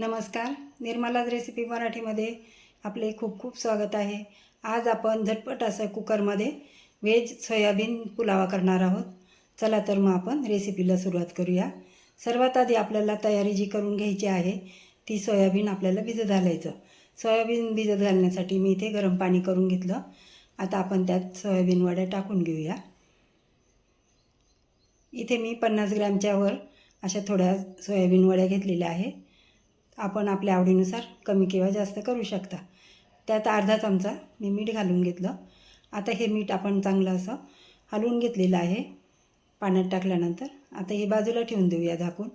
नमस्कार निर्मलाज रेसिपी मराठीमध्ये आपले खूप खूप स्वागत आहे. आज आपण झटपट असं कुकरमध्ये व्हेज सोयाबीन पुलावा करणार आहोत. चला तर मग आपण रेसिपीला सुरुवात करूया. सर्वात आधी आपल्याला तयारी जी करून घ्यायची आहे ती सोयाबीन आपल्याला भिजत घालायचं. सोयाबीन भिजत घालण्यासाठी मी इथे गरम पाणी करून घेतलं. आता आपण त्यात सोयाबीन वड्या टाकून घेऊया. इथे मी पन्नास ग्रॅमच्यावर अशा थोड्या सोयाबीन वड्या घेतलेल्या आहे आपण आपल्या आवडीनुसार कमी किंवा जास्त करू शकता. त्यात अर्धा चमचा मी मीठ घालून घेतलं. आता हे मीठ आपण चांगलं असं हलवून घेतलेलं आहे. पाण्यात टाकल्यानंतर आता हे बाजूला ठेवून देऊया झाकून.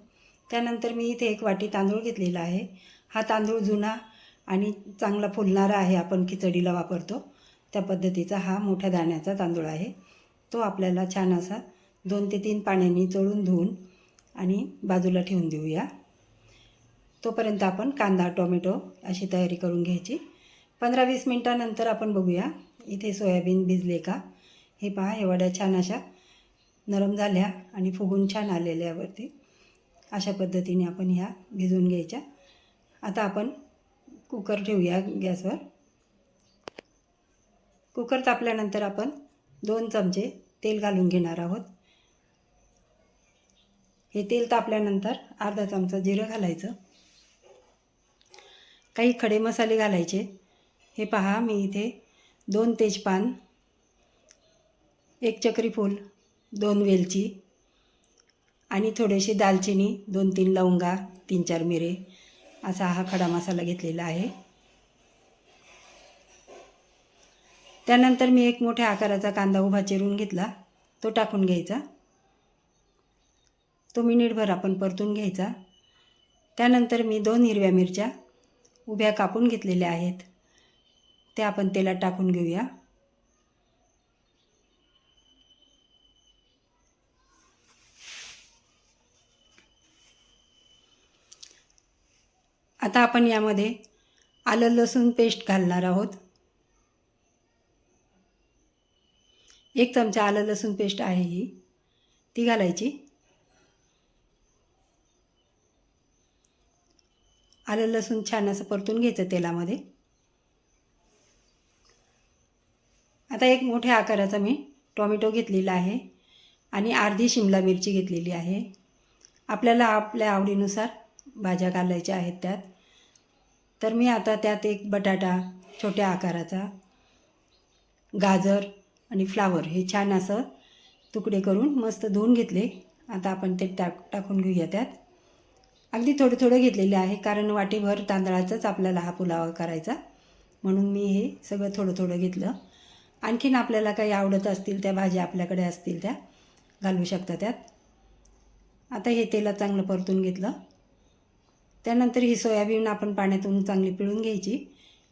त्यानंतर मी इथे एक वाटी तांदूळ घेतलेला आहे. हा तांदूळ जुना आणि चांगला फुलणारा आहे आपण खिचडीला वापरतो. त्या पद्धतीचा हा मोठ्या दाण्याचा तांदूळ आहे. तो आपल्याला छान असा दोन ते तीन पाण्याने चोळून धुवून आणि बाजूला ठेवून देऊया. तोपर्यंत आपण कांदा टोमॅटो अशी तयारी करून घ्यायची. पंधरा वीस मिनटानंतर आपण बघूया इथे सोयाबीन भिजले का? हे पहा हे वड्या छान अशा नरम झाल्या आणि फुगून छान आलेल्यावरती अशा पद्धतीने आपण ह्या भिजवून घ्यायच्या. आता आपण कुकर ठेवूया गॅसवर. कुकर तापल्यानंतर आपण दोन चमचे तेल घालून घेणार आहोत. हे तेल तापल्यानंतर अर्धा चमचा जिरं घालायचं. काही खडे मसाले घालायचे. हे पहा मी इथे दोन तेजपान एक चक्री फूल दोन वेलची आणि थोडेसे दालचिनी दोन तीन लवंगा तीन चार मिरे असा हा खडा मसाला घेतलेला आहे. त्यानंतर मी एक मोठ्या आकाराचा कांदा उभा चिरून घेतला. तो टाकून घ्यायचा. तो मिनिटभर आपण परतून घ्यायचा. त्यानंतर मी दोन हिरव्या मिरच्या उभ्या कापून घेतलेल्या आहेत. त्या आपण तेलात टाकून घेऊया. आता आपण यामध्ये आलं लसूण पेस्ट घालणार आहोत. एक चमचा आलं लसूण पेस्ट आहे ही. ती घालायची. आलं लसूण छान असं परतून घ्यायचं तेलामध्ये. आता एक मोठ्या आकाराचा मी टॉमॅटो घेतलेला आहे आणि अर्धी शिमला मिरची घेतलेली आहे. आपल्याला आपल्या आवडीनुसार भाज्या घालायच्या आहेत त्यात. तर मी आता त्यात एक बटाटा छोट्या आकाराचा गाजर आणि फ्लावर हे छान असं तुकडे करून मस्त धुवून घेतले. आता आपण ते टाक टाकून घेऊया त्यात. अगदी थोडं थोडं घेतलेले आहे कारण वाटीभर तांदळाचाच आपल्याला हा पुलावा करायचा. म्हणून मी हे सगळं थोडं थोडं घेतलं. आणखीन आपल्याला काही आवडत असतील त्या भाज्या आपल्याकडे असतील त्या घालू शकता त्यात. आता हे तेलात चांगलं परतून घेतलं. त्यानंतर ही सोयाबीन आपण पाण्यातून चांगली पिळून घ्यायची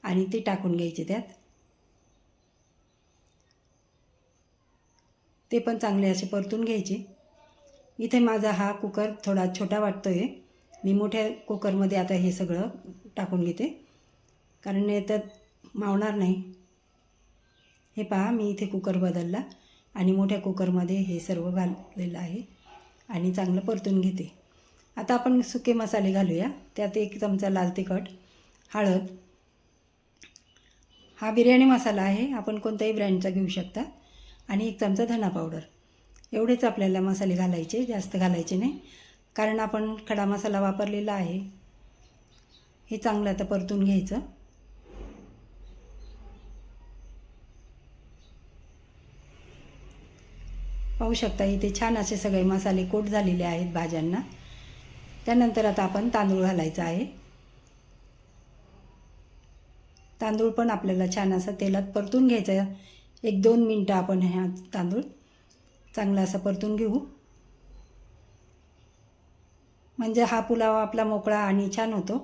आणि ती टाकून घ्यायची त्यात. ते पण चांगले असे परतून घ्यायचे. इथे माझा हा कुकर थोडा छोटा वाटतो आहे मी मोठ्या कुकरमध्ये आता हे सगळं टाकून घेते. कारण तर मावणार नाही. हे पहा मी इथे कुकर बदलला आणि मोठ्या कुकरमध्ये हे सर्व घाललेलं आहे आणि चांगलं परतून घेते. आता आपण सुके मसाले घालूया. त्यात एक चमचा लाल तिखट हळद. हा बिर्याणी मसाला आहे. आपण कोणत्याही ब्रँडचा घेऊ शकता. आणि एक चमचा धना पावडर. एवढेच आपल्याला मसाले घालायचे. जास्त घालायचे नाही. कारण आपण खडा मसाला वापरलेला आहे. हे चांगलं आता परतून घ्यायचं. पाहू शकता इथे छान असे सगळे मसाले कोट झालेले आहेत भाज्यांना. त्यानंतर आता आपण तांदूळ घालायचा आहे. तांदूळ पण आपल्याला छान असं तेलात परतून घ्यायचं. एक दोन मिनटं आपण ह्या तांदूळ चांगला असा परतून घेऊ. म्हणजे हा पुलाव आपला मोकळा आणि छान होतो.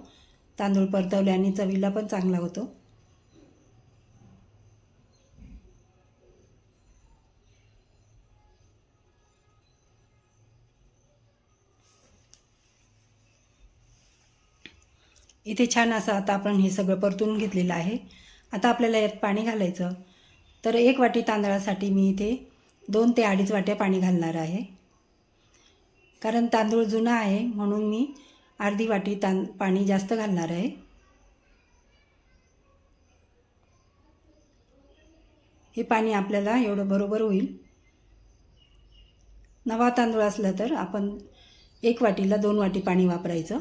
तांदूळ परतवल्याने चवीला पण चांगला होतो. इथे छान असं आता आपण हे सगळं परतून घेतलेलं आहे. आता आपल्याला यात पाणी घालायचं. तर एक वाटी तांदळासाठी मी इथे दोन ते अडीच वाट्या पाणी घालणार आहे. कारण तांदूळ जुना आहे म्हणून मी अर्धी वाटी तां पाणी जास्त घालणार आहे. हे पाणी आपल्याला एवढं बरोबर होईल. नवा तांदूळ असला तर आपण एक वाटीला दोन वाटी पाणी वापरायचं.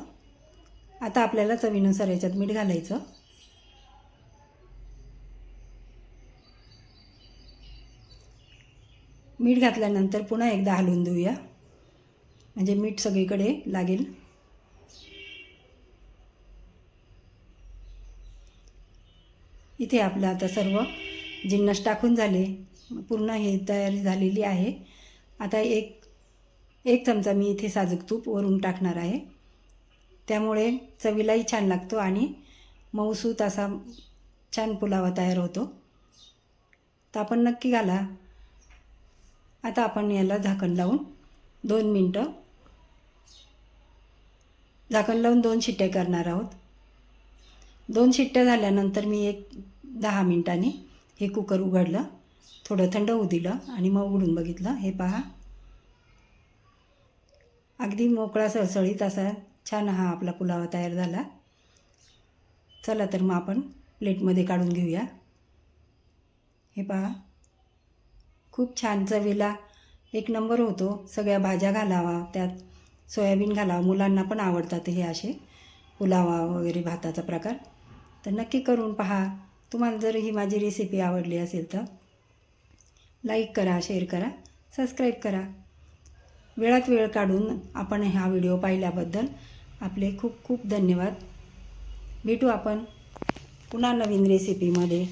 आता आपल्याला चवीनुसार याच्यात मीठ घालायचं. मीठ घातल्यानंतर पुन्हा एकदा हलवून देऊया. म्हणजे मीठ सगळीकडे लागेल. इथे आपलं आता सर्व जिन्नस टाकून झाले. पूर्ण हे तयारी झालेली आहे. आता एक एक चमचा मी इथे साजूक तूप वरून टाकणार आहे. त्यामुळे चवीलाही छान लागतो आणि मऊसूत असा छान पुलावा तयार होतो. तर आपण नक्की घाला. आता आपण याला झाकण लावून दोन मिनटं झाकण लावून दोन शिट्ट्या करणार आहोत. दोन शिट्ट्या झाल्यानंतर मी एक दहा मिनटांनी हे कुकर उघडलं थोडं थंड होऊ दिलं आणि मग उघडून बघितलं. हे पहा. अगदी मोकळा सळसळीत असा छान हा आपला पुलावा तयार झाला. चला तर मग आपण प्लेटमध्ये काढून घेऊया. हे पहा. खूप छान चवीला एक नंबर होतो. सगळ्या भाज्या घालावा त्यात सोयाबीन घाला मुलांना पण आवडतात हे असे. पुलावा वगैरे भाताचा प्रकार. तर नक्की करून पहा. तुम्हाला जर ही माझी रेसिपी आवडली असेल तर लाईक करा शेअर करा सबस्क्राईब करा. वेळात वेळ काढून आपण हा व्हिडिओ पाहिल्याबद्दल आपले खूप खूप धन्यवाद. भेटू आपण पुन्हा नवीन रेसिपीमध्ये